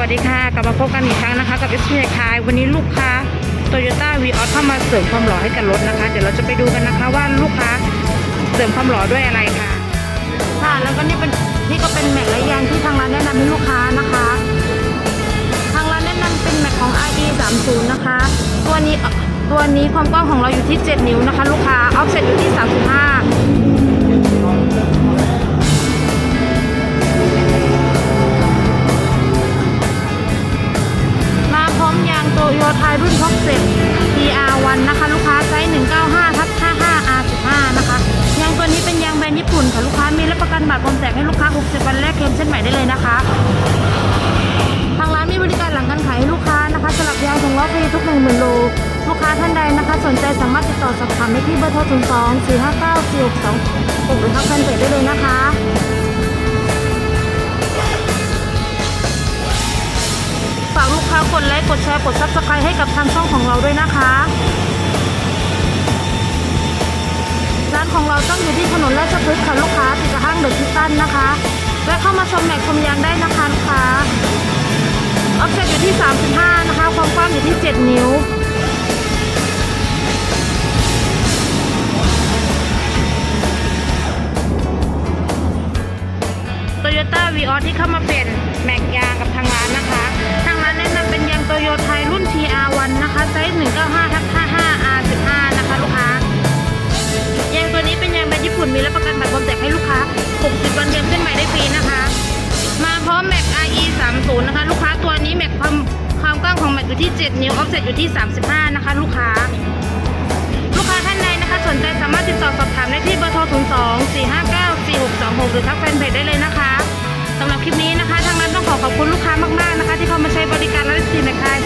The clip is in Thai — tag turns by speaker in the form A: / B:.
A: วัสดีค่ะ กลับมาพบกันอีกครั้งนะคะ กับเอสพีคายวันนี้ลูกค้าโตโยต้าวีออสเข้ามาเสริมความหล่อให้กับรถนะคะ เดี๋ยวเราจะไปดูกันนะคะว่าลูกค้าเสริมความหล่อด้วยอะไรค่ะ ค่ะ แล้วก็นี่เป็นนี่ก็เป็นแม็กและยางที่ทางร้านแนะนำให้ลูกค้านะคะ ทางร้านแนะนำเป็นแม็กของ RE 3 0นะคะ ตัวนี้ตัวนี้ความกว้างของเราอยู่ที่ 7 นิ้วนะคะ ลูกค้าออฟเซ็ตอยู่ที่ 35 ยางโตโยต้ารุ่นท็อปเซ็ต TR1 นะคะ ลูกค้าไซส์ 195ทับ55 R15 นะคะ ยางตัวนี้เป็นยางแบรนด์ญี่ปุ่นค่ะ ลูกค้ามีรับประกันบัตรความแตกให้ลูกค้า 60 วันแรกเคลมเส้นใหม่ได้เลยนะคะ ทางร้านมีบริการหลังการขายให้ลูกค้านะคะสลับยางส่งล้อฟรีทุก 1 0,000โลลูกค้าท่านใดนะคะ สนใจสามารถติดต่อสอบถามได้ที่เบอร์โทร02 459 4626หรือทักแฟนเพจได้เลยนะคะ กลูกดไลค์ กดแชร์ กดซับสไครต์ให้กับทางช่องของเราด้วยนะคะ ร้านของเราตั้งอยู่ที่ถนนราชพฤกษ์ค่ะลูกค้าติดกับห้างเดอะคิสตันนะคะ แวะเข้ามาชมแม็กชมยางได้นะคะลูกค้าออฟเซ็ตอยู่ที่ 35 นะคะ ความกว้างอยู่ที่ 7 นิ้วโตโยต้าวีออสที่เข้ามาเปลี่ยนแม็กยางกับทางร้านนะคะทาง e 3 0นะคะ ลูกค้าตัวนี้แม็กความความกว้างของแม็กอยู่ที่ 7 นิ้วออฟเซตอยู่ที่ 35 นะคะ ลูกค้า ลูกค้าท่านใดนะคะ สนใจสามารถติดต่อสอบถามได้ที่เบอร์โทร 02 459 4626 หรือทักแฟนเพจได้เลยนะคะสำหรับคลิปนี้นะคะ ทางร้านต้องขอขอบคุณลูกค้ามากๆนะคะ ที่เข้ามาใช้บริการร้านสีแม็กไทย